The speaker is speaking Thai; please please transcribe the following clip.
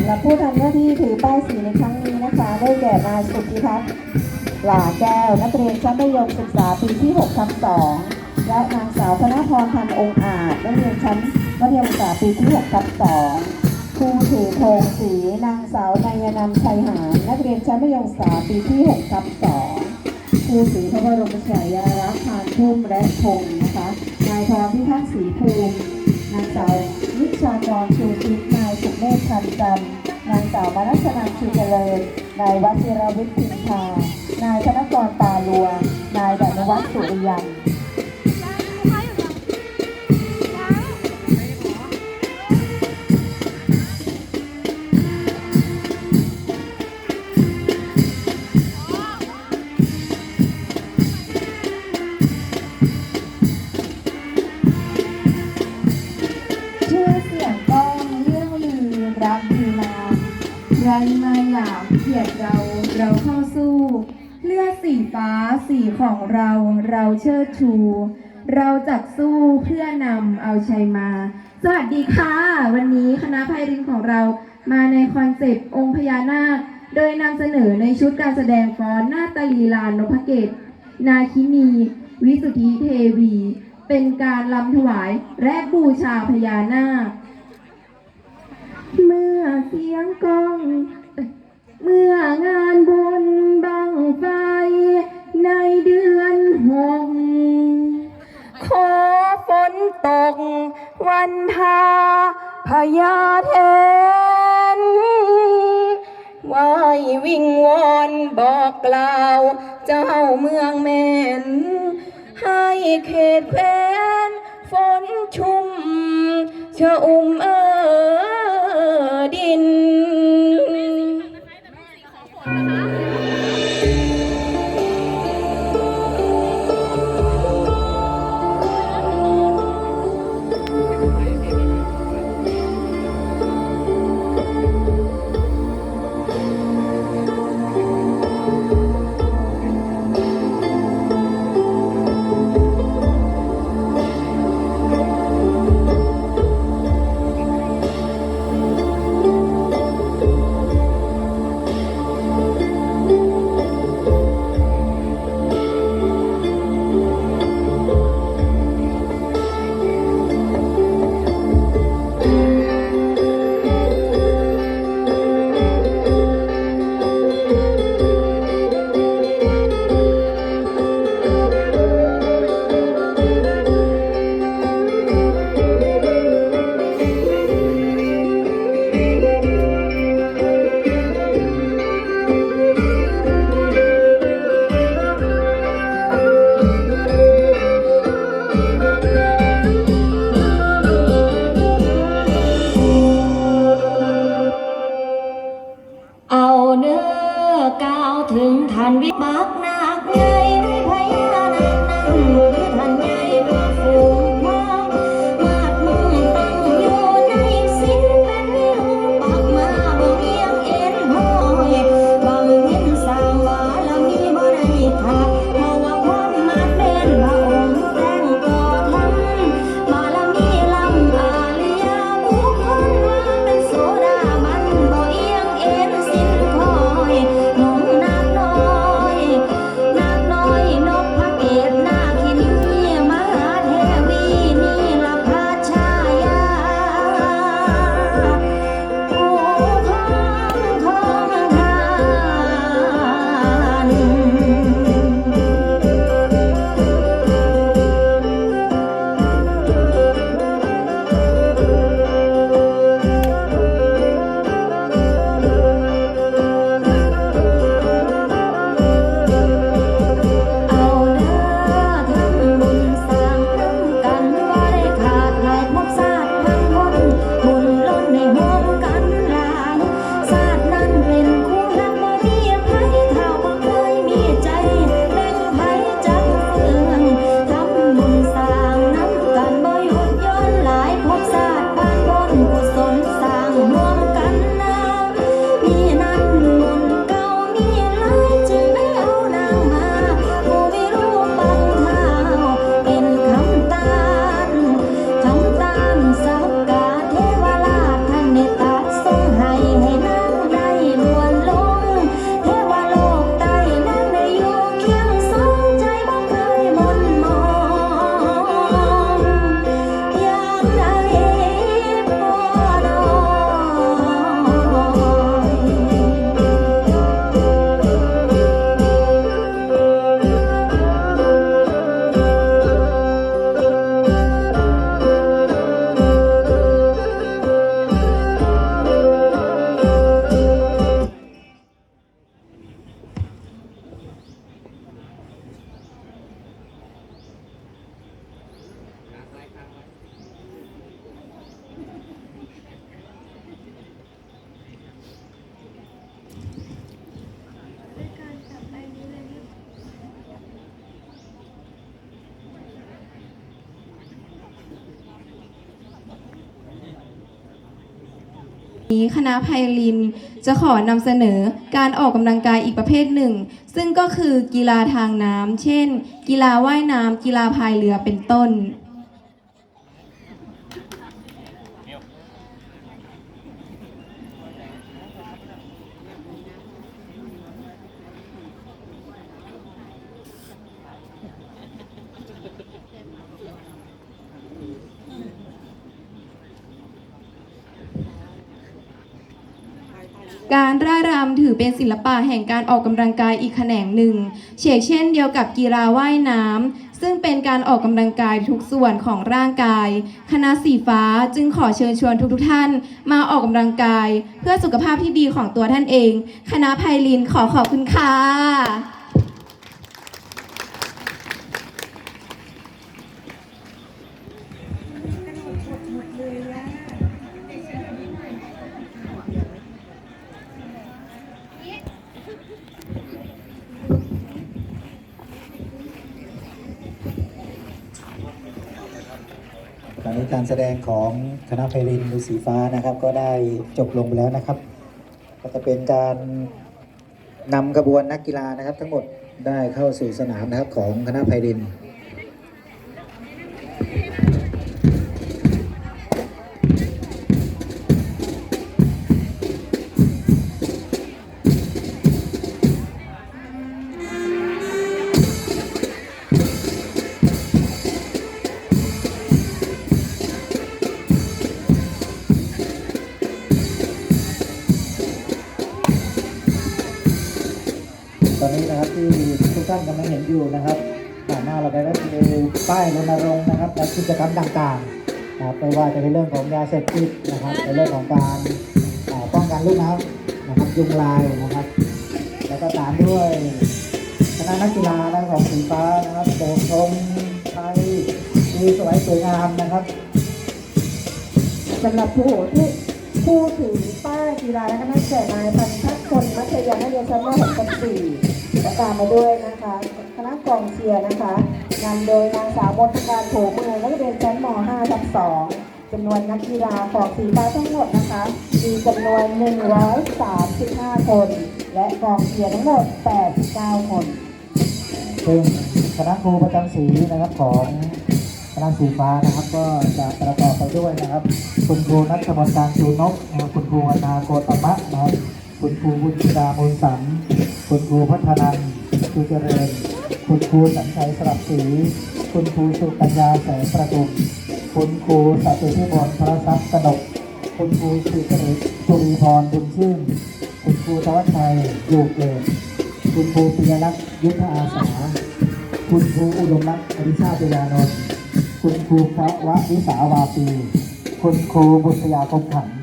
ำหรับผู้ทำหน้าที่ถือป้ายสีในครั้งนี้นะคะ ได้แก่นายสุธิพัฒน์หลาแก้ว นักเรียนชั้นมัธยมศึกษาปีที่6ทับ2และนางสาวธนพรพันองค์อาจนักเรียนชั้นมัธยมศึกษาปีที่6ทับ2ครูถือธงสี นางสาวนายนันชัยหารนักเรียนชั้นมัธยมศึกษาปีที่6ทับ2ครูสีพระบรมฉายาลักษณ์พานพุ่มและธงนะคะ นายทองพิทักษ์ศรีภูมิ นางสาววิชากรชูทิพ ย์นายพันจันนางสาวมนัสนันชูเจริญ นายวชิรวิทย์พิมพานายธนกรตาลัว นายดนวัฒน์สุริยัน ฟ้าสีของเราเราเชิดชู เราจักสู้เพื่อนำเอาชัยมา สวัสดีค่ะ วันนี้คณะไพรินของเรามาในคอนเซปต์องค์พญานาค โดยนำเสนอในชุดการแสดงฟ้อนหน้าตาลีลานนพเกต นาคินี วิสุทธิเทวี เป็นการลำถวายและบูชาพญานาค เมื่อเสียงกลอง เมื่องานบุญบังไฟ อนหกขอฝนตก วันทาพญาแทนไหวายวิ่งวอนบอกกล่าว เจ้าเมืองแม่น ให้เขตแฟนฝนชุ่มชะอุ่มเอ นี้คณะไพลินจะขอนำเสนอการออกกำลังกายอีกประเภทหนึ่ง ซึ่งก็คือกีฬาทางน้ำเช่น กีฬาว่ายน้ำกีฬาพายเรือเป็นต้น การร่ายรำถือเป็นศิลปะแห่งการออกกำลังกายอีกแขนงหนึ่งเฉกเช่นเดียวกับกีฬาว่ายน้ำซึ่งเป็นการออกกำลังกายทุกส่วนของร่างกาย คณะสีฟ้าจึงขอเชิญชวนทุกๆท่าน มาออกกำลังกาย เพื่อสุขภาพที่ดีของตัวท่านเอง คณะไพลินขอขอบคุณค่ะ ตอนนี้การแสดงของคณะไพรินหรือสีฟ้านะครับ ก็ได้จบลงไปแล้วนะครับ ก็จะเป็นการนำกระบวนนักกีฬานะครับ ทั้งหมดได้เข้าสู่สนามนะครับของคณะไพริน ที่ทุกท่านกำลังเห็นอยู่นะครับผ่านหน้าเราไปก็คือป้ายรณรงค์นะครับและกิจกรรมต่างๆนะครับไม่ว่าจะเป็นเรื่องของยาเสพติดนะครับในเรื่องของการป้องกันลูกน้ำนะครับยุงลายนะครับ แล้วก็ตามด้วยคณะนักกีฬานะครับของสีฟ้านะครับโบกธงไทยดีสวยสวยงามนะครับสำหรับผู้ที่ผู้ถือป้ายกีฬาและก็นักแก่นายพันทักคนมัธยมนักเรียนชั้นม .6 กับ4 และตามมาด้วยนะคะคณะกองเชียร์นะคะนำโดยนางสาวมนทการโผเมืองนักเรียนชั้นม .5 ทับ2จำนวนนักกีฬาของสีฟ้าทั้งหมดนะคะมีจำนวน 135 คน และกองเชียร์ทั้งหมด 89 คนซึ่งคณะครูประจำสีนะครับของคณะสีฟ้านะครับก็จะประกอบไปด้วยนะครับ คุณครูนัทมนการชูนกนะครับคุณครูวนาโกตมะนะครับ คุณครูบุญชิดามูลสันคุณครูพัฒนันชูเจริญ คุณครูสัญชัยสลับศรีคุณครูสุกัญญาแสงประทุมคุณครูสัตย์พิบลพระทรัพย์กนก คุณครูสุริสุริพรบุญชื่น คุณครูธวัชชัยอยู่เกตคุณครูปิยลักษณ์ยุทธอาสา คุณครูอุดมรักษ์อริชาติยานนท์คุณครูพระวะวิสาวาปี คุณครูบุษยาคมขันธ์